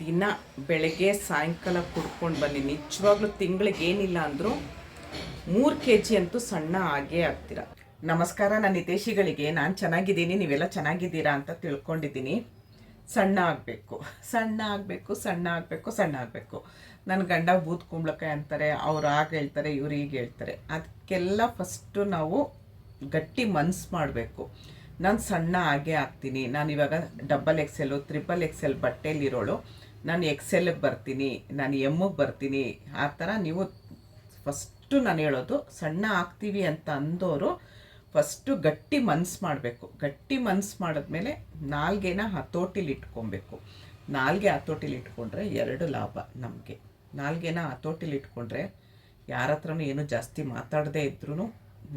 ದಿನ ಬೆಳಗ್ಗೆ ಸಾಯಂಕಾಲ ಕುಡ್ಕೊಂಡು ಬನ್ನಿ. ನಿಜವಾಗ್ಲೂ ತಿಂಗಳಿಗೆ ಏನಿಲ್ಲ ಅಂದರೂ ಮೂರು ಕೆ ಜಿ ಅಂತೂ ಸಣ್ಣ ಆಗೇ ಆಗ್ತೀರ. ನಮಸ್ಕಾರ ನನ್ನ ಹಿತೇಶಿಗಳಿಗೆ ನಾನು ಚೆನ್ನಾಗಿದ್ದೀನಿ, ನೀವೆಲ್ಲ ಚೆನ್ನಾಗಿದ್ದೀರಾ ಅಂತ ತಿಳ್ಕೊಂಡಿದ್ದೀನಿ. ಸಣ್ಣ ಆಗಬೇಕು. ಸಣ್ಣ ಆಗಬೇಕು ಸಣ್ಣ ಆಗಬೇಕು ಸಣ್ಣ ಆಗಬೇಕು. ನನ್ನ ಗಂಡ ಬೂತ್ ಕುಂಬಳಕಾಯಿ ಅಂತಾರೆ, ಅವ್ರು ಆಗ ಹೇಳ್ತಾರೆ, ಇವ್ರು ಈಗ ಹೇಳ್ತಾರೆ. ಅದಕ್ಕೆಲ್ಲ ಫಸ್ಟು ನಾವು ಗಟ್ಟಿ ಮನ್ಸು ಮಾಡಬೇಕು. ನಾನು ಸಣ್ಣ ಆಗೇ ಆಗ್ತೀನಿ ನಾನು ಇವಾಗ ಡಬಲ್ ಎಕ್ಸೆಲ್ಲು ತ್ರಿಬಲ್ ಎಕ್ಸೆಲ್ ಬಟ್ಟೆಯಲ್ಲಿರೋಳು. ನಾನು ಎಕ್ಸೆಲ್ಗೆ ಬರ್ತೀನಿ. ನಾನು ಎಮ್ಮಿಗೆ ಬರ್ತೀನಿ. ಆ ಥರ ನೀವು ಫಸ್ಟು ನಾನು ಹೇಳೋದು ಸಣ್ಣ ಆಗ್ತೀವಿ ಅಂತ ಅಂದೋರು ಫಸ್ಟು ಗಟ್ಟಿ ಮನ್ಸು ಮಾಡಬೇಕು. ಗಟ್ಟಿ ಮನ್ಸು ಮಾಡಿದ್ಮೇಲೆ ನಾಲ್ಗೆನ ಹತೋಟಿಲಿ ಇಟ್ಕೊಬೇಕು. ನಾಲ್ಗೆ ಹತೋಟಿಲಿ ಇಟ್ಕೊಂಡ್ರೆ ಎರಡು ಲಾಭ ನಮಗೆ. ನಾಲ್ಗೆನ ಹತೋಟಿಲಿ ಇಟ್ಕೊಂಡ್ರೆ ಯಾರ ಹತ್ರನೂ ಏನು ಜಾಸ್ತಿ ಮಾತಾಡದೇ ಇದ್ರೂ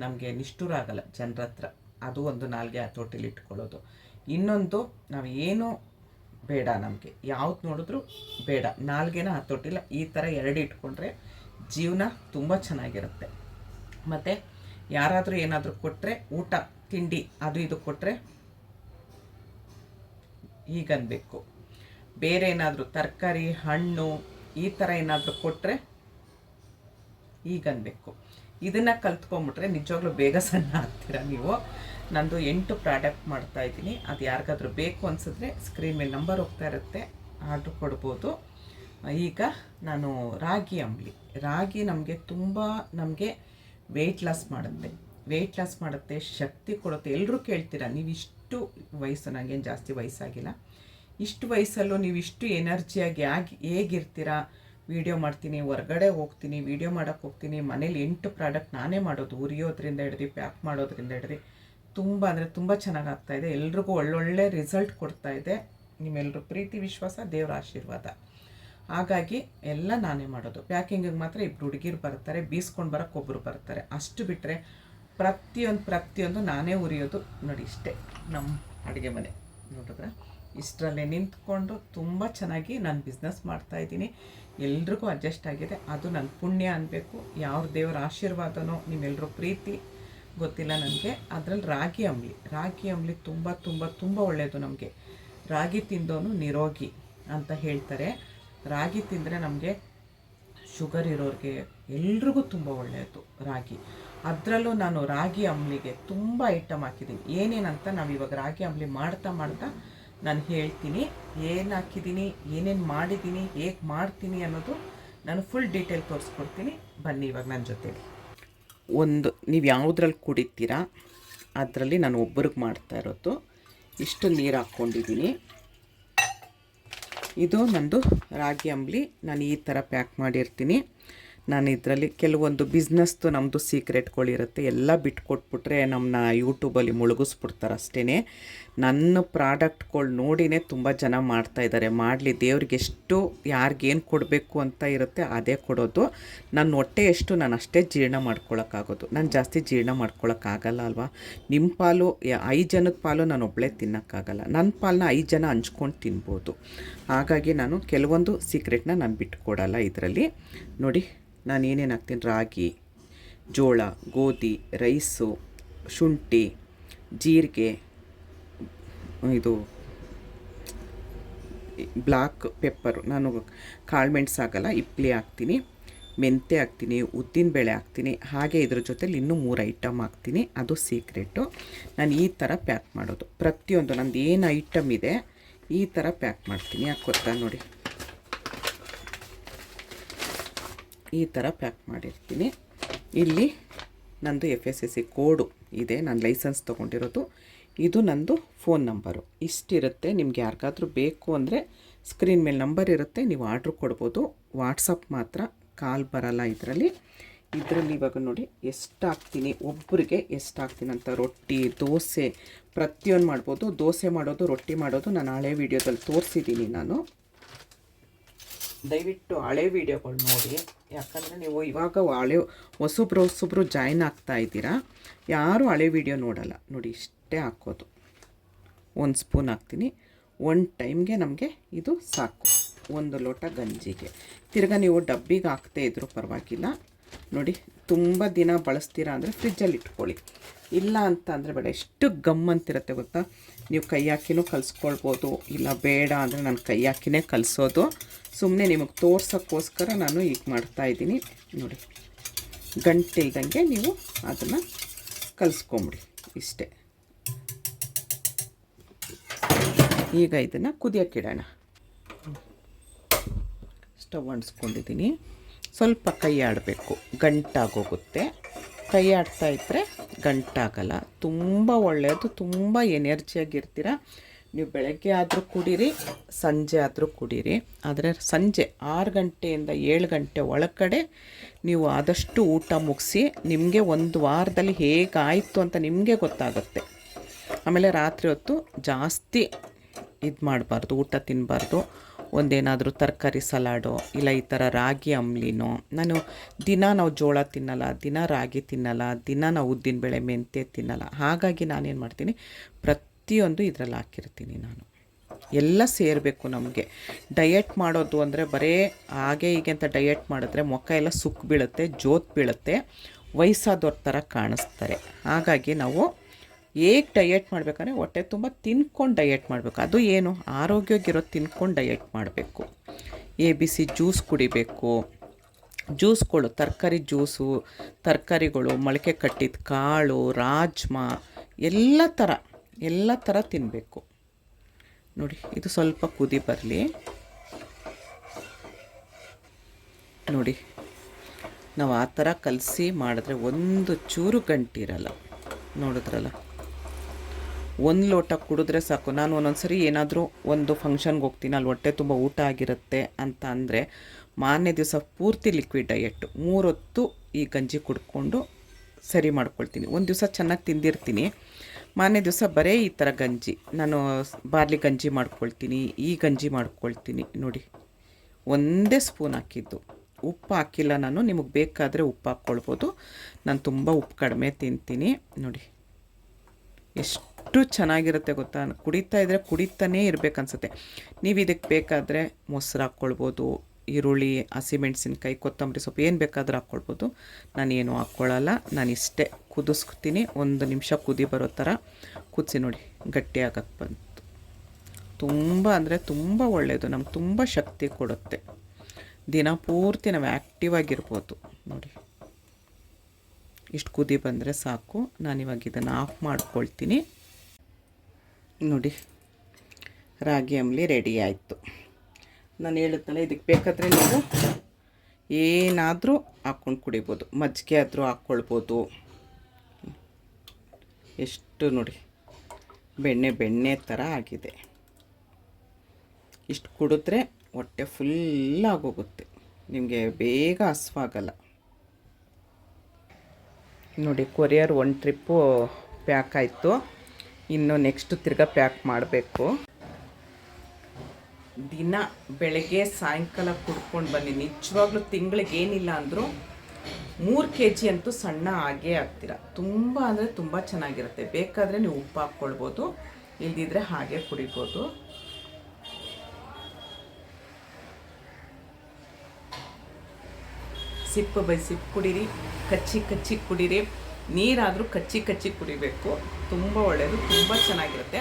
ನಮಗೆ ನಿಷ್ಠುರಾಗಲ್ಲ ಜನರ ಹತ್ರ ಅದು ಒಂದು ನಾಲ್ಗೆ ಹತೋಟಿಲಿ ಇಟ್ಕೊಳ್ಳೋದು. ಇನ್ನೊಂದು ನಾವು ಏನು ಬೇಡ ನಮಗೆ. ಯಾವ್ದು ನೋಡಿದ್ರು ಬೇಡ. ನಾಲ್ಗೆನ ಹತೋಟಿಲ್ಲ ಈ ಥರ ಎರಡು ಇಟ್ಕೊಂಡ್ರೆ ಜೀವನ ತುಂಬ ಚೆನ್ನಾಗಿರುತ್ತೆ. ಮತ್ತು ಯಾರಾದರೂ ಏನಾದರೂ ಕೊಟ್ಟರೆ ಊಟ, ತಿಂಡಿ ಅದು ಇದು ಕೊಟ್ಟರೆ ಹೀಗನ್ಬೇಕು. ಬೇರೆ ಏನಾದರೂ ತರಕಾರಿ, ಹಣ್ಣು ಈ ಥರ ಏನಾದರೂ ಕೊಟ್ಟರೆ ಈಗನ್ಬೇಕು ಇದನ್ನು ಕಲ್ತ್ಕೊಂಬಿಟ್ರೆ ನಿಜವಾಗ್ಲೂ ಬೇಗ ಸಣ್ಣ ಆಗ್ತೀರಾ ನೀವು? ನಂದು ಎಂಟು ಪ್ರಾಡಕ್ಟ್ ಮಾಡ್ತಾ ಇದ್ದೀನಿ. ಅದು ಯಾರಿಗಾದ್ರೂ ಬೇಕು ಅನಿಸಿದ್ರೆ ಸ್ಕ್ರೀನ್ ಮೇಲೆ ನಂಬರ್ ಹೋಗ್ತಾ ಇರುತ್ತೆ, ಆರ್ಡ್ರ್ ಕೊಡ್ಬೋದು. ಈಗ ನಾನು ರಾಗಿ ಅಂಬ್ಲಿ. ರಾಗಿ ನಮಗೆ ತುಂಬ ನಮಗೆ ವೆಯ್ಟ್ ಲಾಸ್ ಮಾಡುತ್ತೆ. ವೆಯ್ಟ್ ಲಾಸ್ ಮಾಡುತ್ತೆ, ಶಕ್ತಿ ಕೊಡುತ್ತೆ. ಎಲ್ಲರೂ ಕೇಳ್ತೀರಾ, ನೀವು ಇಷ್ಟು ವಯಸ್ಸು ನನಗೇನು ಜಾಸ್ತಿ ವಯಸ್ಸಾಗಿಲ್ಲ. ಇಷ್ಟು ವಯಸ್ಸಲ್ಲೂ ನೀವು ಇಷ್ಟು ಎನರ್ಜಿಯಾಗಿ ಯಾಕೆ ಹೇಗಿರ್ತೀರಾ? ವೀಡಿಯೋ ಮಾಡ್ತೀನಿ, ಹೊರಗಡೆ ಹೋಗ್ತೀನಿ ವೀಡಿಯೋ ಮಾಡೋಕ್ಕೆ ಹೋಗ್ತೀನಿ, ಮನೇಲಿ ಎಂಟು ಪ್ರಾಡಕ್ಟ್ ನಾನೇ ಮಾಡೋದು. ಉರಿಯೋದ್ರಿಂದ ಹಿಡ್ದು ಪ್ಯಾಕ್ ಮಾಡೋದ್ರಿಂದ ಹಿಡ್ದು. ತುಂಬ ಅಂದರೆ ತುಂಬ ಚೆನ್ನಾಗಿ ಇದೆ. ಎಲ್ರಿಗೂ ಒಳ್ಳೊಳ್ಳೆ ರಿಸಲ್ಟ್ ಕೊಡ್ತಾ ಇದೆ. ನಿಮ್ಮೆಲ್ಲರೂ ಪ್ರೀತಿ, ವಿಶ್ವಾಸ, ದೇವರ ಆಶೀರ್ವಾದ. ಹಾಗಾಗಿ ಎಲ್ಲ ನಾನೇ ಮಾಡೋದು. ಪ್ಯಾಕಿಂಗಿಗೆ ಮಾತ್ರ ಇಬ್ಬರು ಹುಡುಗಿರು ಬರ್ತಾರೆ, ಬೀಸ್ಕೊಂಡು ಬರೋಕ್ಕೆ ಒಬ್ಬರು ಬರ್ತಾರೆ. ಅಷ್ಟು ಬಿಟ್ಟರೆ ಪ್ರತಿಯೊಂದು ಪ್ರತಿಯೊಂದು ನಾನೇ ಉರಿಯೋದು ನೋಡಿ ಇಷ್ಟೇ. ನಮ್ಮ ಅಡುಗೆ ಮನೆ. ನೋಡಿದ್ರೆ ಇಷ್ಟರಲ್ಲೇ ನಿಂತ್ಕೊಂಡು ತುಂಬ ಚೆನ್ನಾಗಿ ನಾನು ಬಿಸ್ನೆಸ್ ಮಾಡ್ತಾಯಿದ್ದೀನಿ ಎಲ್ರಿಗೂ ಅಡ್ಜಸ್ಟ್ ಆಗಿದೆ. ಅದು ನನ್ನ ಪುಣ್ಯ ಅನ್ನಬೇಕು ಯಾವ ದೇವರ ಆಶೀರ್ವಾದನೋ ನಿಮ್ಮೆಲ್ಲರೂ ಪ್ರೀತಿ ಗೊತ್ತಿಲ್ಲ ನನಗೆ. ಅದರಲ್ಲಿ ರಾಗಿ ಅಂಬ್ಲಿ ರಾಗಿ ಅಂಬ್ಲಿ ತುಂಬ ತುಂಬ ತುಂಬ ಒಳ್ಳೆಯದು ನಮಗೆ. ರಾಗಿ ತಿಂದೋನು ನಿರೋಗಿ ಅಂತ ಹೇಳ್ತಾರೆ. ರಾಗಿ ತಿಂದರೆ ನಮಗೆ ಶುಗರ್ ಇರೋರಿಗೆ ಎಲ್ರಿಗೂ ತುಂಬ ಒಳ್ಳೆಯದು ರಾಗಿ. ಅದರಲ್ಲೂ ನಾನು ರಾಗಿ ಅಂಬ್ಲಿಗೆ ತುಂಬ ಐಟಮ್ ಹಾಕಿದ್ದೀನಿ. ಏನೇನಂತ ನಾವು ಇವಾಗ ರಾಗಿ ಅಂಬ್ಲಿ ಮಾಡ್ತಾ ಮಾಡ್ತಾ ನಾನು ಹೇಳ್ತೀನಿ. ಏನು ಹಾಕಿದ್ದೀನಿ, ಏನೇನು ಮಾಡಿದ್ದೀನಿ, ಹೇಗೆ ಮಾಡ್ತೀನಿ ಅನ್ನೋದು ನಾನು ಫುಲ್ ಡೀಟೇಲ್ ತೋರಿಸ್ಕೊಡ್ತೀನಿ. ಬನ್ನಿ ಇವಾಗ ನನ್ನ ಜೊತೆಲಿ. ಒಂದು, ನೀವು ಯಾವುದ್ರಲ್ಲಿ ಕುಡಿತೀರಾ, ಅದರಲ್ಲಿ ನಾನು ಒಬ್ಬರಿಗೆ ಮಾಡ್ತಾ ಇರೋದು. ಇಷ್ಟು ನೀರು ಹಾಕ್ಕೊಂಡಿದ್ದೀನಿ ಇದು ನಂದು ರಾಗಿ ಅಂಬ್ಲಿ. ನಾನು ಈ ಥರ ಪ್ಯಾಕ್ ಮಾಡಿರ್ತೀನಿ. ನಾನು ಇದರಲ್ಲಿ ಕೆಲವೊಂದು ಬಿಸ್ನೆಸ್ದು ನಮ್ಮದು ಸೀಕ್ರೆಟ್ಗಳಿರುತ್ತೆ ಎಲ್ಲ ಬಿಟ್ಕೊಟ್ಬಿಟ್ರೆ ನಮ್ಮನ್ನ ಯೂಟ್ಯೂಬಲ್ಲಿ ಮುಳುಗಿಸ್ಬಿಡ್ತಾರೆ ಅಷ್ಟೇ ನನ್ನ ಪ್ರಾಡಕ್ಟ್ಗಳು ನೋಡಿನೇ ತುಂಬ ಜನ ಮಾಡ್ತಾ ಇದ್ದಾರೆ. ಮಾಡಲಿ ದೇವ್ರಿಗೆ ಎಷ್ಟು, ಯಾರಿಗೇನು ಕೊಡಬೇಕು ಅಂತ ಇರುತ್ತೆ ಅದೇ ಕೊಡೋದು. ನನ್ನ ಹೊಟ್ಟೆ ಎಷ್ಟು, ನಾನು ಅಷ್ಟೇ ಜೀರ್ಣ ಮಾಡ್ಕೊಳ್ಳೋಕ್ಕಾಗೋದು ನಾನು ಜಾಸ್ತಿ ಜೀರ್ಣ ಮಾಡ್ಕೊಳಕ್ಕಾಗಲ್ಲ ಅಲ್ವಾ? ನಿಮ್ಮ ಪಾಲು ಐದು ಜನದ ಪಾಲು ನಾನು ಒಬ್ಬಳೇ ತಿನ್ನೋಕ್ಕಾಗಲ್ಲ. ನನ್ನ ಪಾಲನ್ನ ಐದು ಜನ ಹಂಚ್ಕೊಂಡು ತಿನ್ಬೋದು. ಹಾಗಾಗಿ ನಾನು ಕೆಲವೊಂದು ಸೀಕ್ರೆಟ್ನ ನಾನು ಬಿಟ್ಕೊಡಲ್ಲ ಇದರಲ್ಲಿ. ನೋಡಿ ನಾನು ಏನೇನು ಹಾಕ್ತೀನಿ? ರಾಗಿ, ಜೋಳ, ಗೋಧಿ, ರೈಸು, ಶುಂಠಿ, ಜೀರಿಗೆ, ಇದು ಬ್ಲಾಕ್ ಪೆಪ್ಪರು. ನಾನು ಕಾಳುಮೆಣ್ಸು ಹಾಕಲ್ಲ ಇಪ್ಲಿ ಹಾಕ್ತೀನಿ ಮೆಂತೆ ಹಾಕ್ತೀನಿ ಉದ್ದಿನಬೇಳೆ ಹಾಕ್ತೀನಿ. ಹಾಗೆ ಇದ್ರ ಜೊತೆಲಿ ಇನ್ನೂ ಮೂರು ಐಟಮ್ ಹಾಕ್ತೀನಿ. ಅದು ಸೀಕ್ರೆಟು. ನಾನು ಈ ಥರ ಪ್ಯಾಕ್ ಮಾಡೋದು. ಪ್ರತಿಯೊಂದು ನಂದು ಏನು ಐಟಮ್ ಇದೆ, ಈ ಥರ ಪ್ಯಾಕ್ ಮಾಡ್ತೀನಿ. ಯಾಕೆ ಗೊತ್ತಾ ನೋಡಿ? ಈ ಥರ ಪ್ಯಾಕ್ ಮಾಡಿರ್ತೀನಿ. ಇಲ್ಲಿ ನಂದು F S S C code ಇದೆ. ನಾನು ಲೈಸೆನ್ಸ್ ತೊಗೊಂಡಿರೋದು. ಇದು ನಂದು ಫೋನ್ ನಂಬರು ಇಷ್ಟಿರುತ್ತೆ. ನಿಮ್ಗೆ ಯಾರಿಗಾದ್ರೂ ಬೇಕು ಅಂದರೆ ಸ್ಕ್ರೀನ್ ಮೇಲೆ ನಂಬರ್ ಇರುತ್ತೆ. ನೀವು ಆರ್ಡ್ರ್ ಕೊಡ್ಬೋದು. ವಾಟ್ಸಪ್ ಮಾತ್ರ ಕಾಲ್ ಬರಲ್ಲ ಇದರಲ್ಲಿ. ಇದರಲ್ಲಿ ಇವಾಗ ನೋಡಿ ಎಷ್ಟು ಹಾಕ್ತೀನಿ ಒಬ್ಬರಿಗೆ ಎಷ್ಟು ಹಾಕ್ತೀನಿ ಅಂತ ರೊಟ್ಟಿ, ದೋಸೆ ಪ್ರತಿಯೊಂದು ಮಾಡ್ಬೋದು. ದೋಸೆ ಮಾಡೋದು, ರೊಟ್ಟಿ ಮಾಡೋದು ನಾನು ಹಳೆ ವೀಡಿಯೋದಲ್ಲಿ ತೋರಿಸಿದ್ದೀನಿ ನಾನು. ದಯವಿಟ್ಟು ಹಳೆ ವೀಡಿಯೋಗಳು ನೋಡಿ. ಯಾಕಂದರೆ ನೀವು ಇವಾಗ ಹಳೆ ಹೊಸಬ್ರು ಹೊಸಬ್ರು ಜಾಯ್ನ್ ಆಗ್ತಾ ಇದ್ದೀರಾ. ಯಾರೂ ಹಳೆ ವೀಡಿಯೋ ನೋಡಲ್ಲ. ನೋಡಿ, ಇಷ್ಟೇ ಹಾಕೋದು. ಒಂದು ಸ್ಪೂನ್ ಹಾಕ್ತೀನಿ. ಒಂದು ಟೈಮ್ಗೆ ನಮಗೆ ಇದು ಸಾಕು. ಒಂದು ಲೋಟ ಗಂಜಿಗೆ. ತಿರ್ಗಾ ನೀವು ಡಬ್ಬಿಗೆ ಹಾಕ್ತೇ ಇದ್ರೂ ಪರವಾಗಿಲ್ಲ. ನೋಡಿ, ತುಂಬ ದಿನ ಬಳಸ್ತೀರಾ ಅಂದರೆ ಫ್ರಿಜ್ಜಲ್ಲಿ ಇಟ್ಕೊಳ್ಳಿ. ಇಲ್ಲ ಅಂತ ಅಂದರೆ ಬೇಡ, ಎಷ್ಟು ಗಮ್ ಅಂತಿರುತ್ತೆ ಗೊತ್ತಾ? ನೀವು ಕೈ ಹಾಕಿನೂ ಕಲಿಸ್ಕೊಳ್ಬೋದು, ಇಲ್ಲ ಬೇಡ ಅಂದರೆ ನಾನು ಕೈ ಹಾಕಿನೇ ಕಲಿಸೋದು. ಸುಮ್ಮನೆ ನಿಮಗೆ ತೋರ್ಸೋಕ್ಕೋಸ್ಕರ ನಾನು ಈಗ ಮಾಡ್ತಾಯಿದ್ದೀನಿ ನೋಡಿ, ಗಂಟಿಲ್ದಂಗೆ ನೀವು ಅದನ್ನು ಕಲಿಸ್ಕೊಂಬಿಡಿ, ಇಷ್ಟೇ. ಈಗ ಇದನ್ನು ಕುದಿಯೋಕ್ಕಿಡೋಣ ಸ್ಟವ್ ಅಂಟಿಸ್ಕೊಂಡಿದ್ದೀನಿ. ಸ್ವಲ್ಪ ಕೈ ಆಡಬೇಕು ಗಂಟಾಗೋಗುತ್ತೆ. ಕೈ ಆಡ್ತಾ ಇದ್ದರೆ ಗಂಟಾಗಲ್ಲ. ತುಂಬ ಒಳ್ಳೆಯದು. ತುಂಬ ಎನರ್ಜಿಯಾಗಿರ್ತೀರ. ನೀವು ಬೆಳಗ್ಗೆ ಆದರೂ ಕುಡೀರಿ, ಸಂಜೆ ಆದರೂ ಕುಡೀರಿ. ಆದರೆ ಸಂಜೆ ಆರು ಗಂಟೆಯಿಂದ ಏಳು ಗಂಟೆ ಒಳಗಡೆ ನೀವು ಆದಷ್ಟು ಊಟ ಮುಗಿಸಿ, ನಿಮಗೆ ಒಂದು ವಾರದಲ್ಲಿ ಹೇಗಾಯಿತು ಅಂತ ನಿಮಗೆ ಗೊತ್ತಾಗುತ್ತೆ. ಆಮೇಲೆ ರಾತ್ರಿ ಹೊತ್ತು ಜಾಸ್ತಿ ಇದು ಮಾಡಬಾರ್ದು ಊಟ ತಿನ್ನಬಾರ್ದು ಒಂದೇನಾದರೂ ತರಕಾರಿ ಸಲಾಡೋ ಇಲ್ಲ ಈ ಥರ ರಾಗಿ ಅಂಬ್ಲಿನೋ, ನಾನು ದಿನ ನಾವು ಜೋಳ ತಿನ್ನಲ್ಲ, ದಿನ ರಾಗಿ ತಿನ್ನಲ್ಲ, ದಿನ ನಾವು ಉದ್ದಿನಬೇಳೆ ಮೆಂತ್ಯ ತಿನ್ನಲ್ಲ. ಹಾಗಾಗಿ ನಾನೇನು ಮಾಡ್ತೀನಿ, ಪ್ರತಿಯೊಂದು ಇದರಲ್ಲಿ ಹಾಕಿರ್ತೀನಿ ನಾನು. ಎಲ್ಲ ಸೇರಬೇಕು ನಮಗೆ. ಡಯಟ್ ಮಾಡೋದು ಅಂದರೆ ಬರೇ ಹಾಗೆ ಹೀಗೆ ಅಂತ ಡಯಟ್ ಮಾಡಿದ್ರೆ ಮುಖ ಎಲ್ಲ ಸುಕ್ ಬೀಳುತ್ತೆ, ಜೋತ್ ಬೀಳುತ್ತೆ, ವಯಸ್ಸಾದವ್ರ ಥರ ಕಾಣಿಸ್ತಾರೆ. ಹಾಗಾಗಿ ನಾವು ಹೇಗೆ ಡಯೆಟ್ ಮಾಡಬೇಕಂದ್ರೆ ಹೊಟ್ಟೆ ತುಂಬ ತಿನ್ಕೊಂಡು ಡಯಟ್ ಮಾಡಬೇಕು. ಅದು ಏನು? ಆರೋಗ್ಯವಾಗಿರೋ ತಿನ್ಕೊಂಡು ಡಯೆಟ್ ಮಾಡಬೇಕು. ಎ, ಬಿ, ಸಿ, ಜ್ಯೂಸ್ ಕುಡಿಬೇಕು. ಜ್ಯೂಸ್ಗಳು, ತರಕಾರಿ ಜ್ಯೂಸು, ತರಕಾರಿಗಳು, ಮೊಳಕೆ ಕಟ್ಟಿದ ಕಾಳು, ರಾಜ್ಮಾ, ಎಲ್ಲ ಥರ ಎಲ್ಲ ಥರ ತಿನ್ನಬೇಕು ನೋಡಿ, ಇದು ಸ್ವಲ್ಪ ಕುದಿ ಬರಲಿ. ನೋಡಿ, ನಾವು ಆ ಥರ ಕಲಸಿ ಮಾಡಿದ್ರೆ ಒಂದು ಚೂರು ಗಂಟಿರಲ್ಲ ನೋಡಿದ್ರಲ್ಲ? ಒಂದು ಲೋಟ ಕುಡಿದ್ರೆ ಸಾಕು. ನಾನು ಒಂದೊಂದು ಸರಿ ಏನಾದರೂ ಒಂದು ಫಂಕ್ಷನ್ಗೆ ಹೋಗ್ತೀನಿ, ಅಲ್ಲಿ ಹೊಟ್ಟೆ ತುಂಬ ಊಟ ಆಗಿರುತ್ತೆ ಅಂತ ಅಂದರೆ ಮಾರನೇ ದಿವಸ ಪೂರ್ತಿ ಲಿಕ್ವಿಡ್ ಡಯೆಟ್ಟು ಮೂರೊತ್ತು ಈ ಗಂಜಿ ಕುಡ್ಕೊಂಡು ಸರಿ ಮಾಡ್ಕೊಳ್ತೀನಿ. ಒಂದು ದಿವಸ ಚೆನ್ನಾಗಿ ತಿಂದಿರ್ತೀನಿ. ಮಾರನೇ ದಿವಸ ಬರೀ ಈ ಥರ ಗಂಜಿ. ನಾನು ಬಾರ್ಲಿ ಗಂಜಿ ಮಾಡ್ಕೊಳ್ತೀನಿ, ಈ ಗಂಜಿ ಮಾಡ್ಕೊಳ್ತೀನಿ. ನೋಡಿ, ಒಂದೇ ಸ್ಪೂನ್ ಹಾಕಿದ್ದು. ಉಪ್ಪು ಹಾಕಿಲ್ಲ ನಾನು, ನಿಮಗೆ ಬೇಕಾದರೆ ಉಪ್ಪು ಹಾಕ್ಕೊಳ್ಬೋದು. ನಾನು ತುಂಬ ಉಪ್ಪು ಕಡಿಮೆ ತಿಂತೀನಿ. ನೋಡಿ, ಎಷ್ಟು ಚೆನ್ನಾಗಿರುತ್ತೆ ಗೊತ್ತಾ? ಕುಡಿತಾ ಇದ್ದರೆ ಕುಡಿತಾನೇ ಇರಬೇಕನ್ಸುತ್ತೆ. ನೀವು ಇದಕ್ಕೆ ಬೇಕಾದರೆ ಮೊಸರು ಹಾಕ್ಕೊಳ್ಬೋದು, ಈರುಳ್ಳಿ ಹಸಿಮೆಣ್ಸಿನ್ಕಾಯಿ ಕೊತ್ತಂಬರಿ ಸೊಪ್ಪು ಏನು ಬೇಕಾದರೂ ಹಾಕ್ಕೊಳ್ಬೋದು. ನಾನೇನು ಹಾಕ್ಕೊಳ್ಳಲ್ಲ ನಾನು ಇಷ್ಟೇ ಕುದಿಸ್ತೀನಿ. ಒಂದು ನಿಮಿಷ ಕುದಿ ಬರೋ ಥರ ಕುದಿಸಿ ನೋಡಿ ಗಟ್ಟಿ ಆಗಕ್ಕೆ ಬಂತು. ತುಂಬ ಅಂದರೆ ತುಂಬ ಒಳ್ಳೆಯದು ನಮ್ಗೆ ತುಂಬ ಶಕ್ತಿ ಕೊಡುತ್ತೆ. ದಿನ ಪೂರ್ತಿ ನಾವು ಆ್ಯಕ್ಟಿವ್ ಆಗಿರ್ಬೋದು. ನೋಡಿ. ಇಷ್ಟು ಕುದಿ ಬಂದರೆ ಸಾಕು. ನಾನಿವಾಗ ಇದನ್ನು ಆಫ್ ಮಾಡ್ಕೊಳ್ತೀನಿ. ನೋಡಿ, ರಾಗಿ ಅಂಬಲಿ ರೆಡಿ ಆಯಿತು. ನಾನು ಹೇಳುತ್ತಲ್ಲ ಇದಕ್ಕೆ ಬೇಕಾದರೆ ನೀವು ಏನಾದರೂ ಹಾಕ್ಕೊಂಡು ಕುಡಿಬೋದು, ಮಜ್ಜಿಗೆ ಆದರೂ ಹಾಕ್ಕೊಳ್ಬೋದು. ಎಷ್ಟು ನೋಡಿ, ಬೆಣ್ಣೆ ಬೆಣ್ಣೆ ಥರ ಆಗಿದೆ. ಇಷ್ಟು ಕುಡಿದ್ರೆ ಹೊಟ್ಟೆ ಫುಲ್ ಆಗೋಗುತ್ತೆ, ನಿಮಗೆ ಬೇಗ ಹಸ್ವಾಗಲ್ಲ. ನೋಡಿ, ಕೊರಿಯರ್ ಒನ್ ಟ್ರಿಪ್ಪು ಪ್ಯಾಕ್ ಆಯಿತು. ಇನ್ನು ನೆಕ್ಸ್ಟ್ ತಿರ್ಗಾ ಪ್ಯಾಕ್ ಮಾಡಬೇಕು. ದಿನ ಬೆಳಗ್ಗೆ ಸಾಯಂಕಾಲ ಕುಡ್ಕೊಂಡು ಬನ್ನಿ. ನಿಜವಾಗ್ಲೂ ತಿಂಗಳಿಗೆ ಏನಿಲ್ಲ ಅಂದರೂ ಮೂರು ಕೆ ಜಿ ಅಂತೂ ಸಣ್ಣ ಆಗೇ ಆಗ್ತೀರ. ತುಂಬ ಅಂದರೆ ತುಂಬ ಚೆನ್ನಾಗಿರುತ್ತೆ. ಬೇಕಾದರೆ ನೀವು ಉಪ್ಪು ಹಾಕ್ಕೊಳ್ಬೋದು, ಇಲ್ದಿದ್ರೆ ಹಾಗೆ ಕುಡಿಬೋದು. ಸಿಪ್ಪು ಬೈ ಸಿಪ್ಪು ಕುಡೀರಿ, ಕಚ್ಚಿ ಕಚ್ಚಿ ಕುಡೀರಿ. ನೀರಾದರೂ ಕಚ್ಚಿ ಕಚ್ಚಿ ಕುಡಿಬೇಕು. ತುಂಬ ಒಳ್ಳೆಯದು ತುಂಬ ಚೆನ್ನಾಗಿರುತ್ತೆ.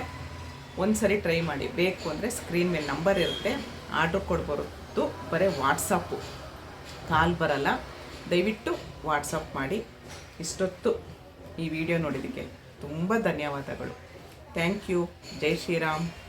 ಒಂದು ಸರಿ ಟ್ರೈ ಮಾಡಿ. ಬೇಕು ಅಂದರೆ ಸ್ಕ್ರೀನ್ ಮೇಲೆ ನಂಬರ್ ಇರುತ್ತೆ. ಆರ್ಡ್ರ್ ಕೊಡ್ಬರುತ್ತು ಬರೀ ವಾಟ್ಸಪ್ಪು ಕಾಲ್ ಬರಲ್ಲ. ದಯವಿಟ್ಟು ವಾಟ್ಸಪ್ ಮಾಡಿ. ಇಷ್ಟೊತ್ತು ಈ ವಿಡಿಯೋ ನೋಡಿದ್ದಕ್ಕೆ ತುಂಬ ಧನ್ಯವಾದಗಳು. Thank you. ಜೈ ಶ್ರೀರಾಮ್.